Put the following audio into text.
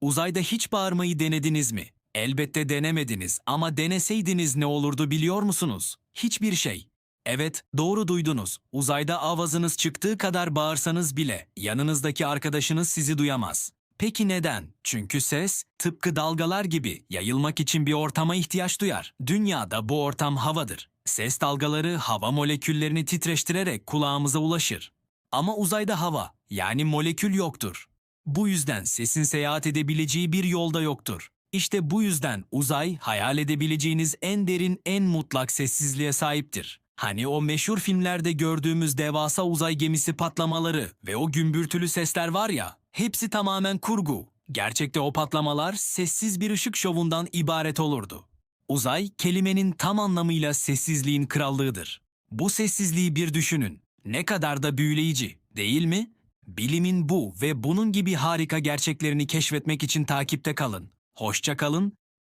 Uzayda hiç bağırmayı denediniz mi? Elbette denemediniz ama deneseydiniz ne olurdu biliyor musunuz? Hiçbir şey. Evet, doğru duydunuz. Uzayda avazınız çıktığı kadar bağırsanız bile yanınızdaki arkadaşınız sizi duyamaz. Peki neden? Çünkü ses tıpkı dalgalar gibi yayılmak için bir ortama ihtiyaç duyar. Dünyada bu ortam havadır. Ses dalgaları hava moleküllerini titreştirerek kulağımıza ulaşır. Ama uzayda hava, yani molekül yoktur. Bu yüzden sesin seyahat edebileceği bir yolda yoktur. İşte bu yüzden uzay hayal edebileceğiniz en derin, en mutlak sessizliğe sahiptir. Hani o meşhur filmlerde gördüğümüz devasa uzay gemisi patlamaları ve o gümbürtülü sesler var ya, hepsi tamamen kurgu. Gerçekte o patlamalar sessiz bir ışık şovundan ibaret olurdu. Uzay, kelimenin tam anlamıyla sessizliğin krallığıdır. Bu sessizliği bir düşünün. Ne kadar da büyüleyici, değil mi? Bilimin bu ve bunun gibi harika gerçeklerini keşfetmek için takipte kalın. Hoşça kalın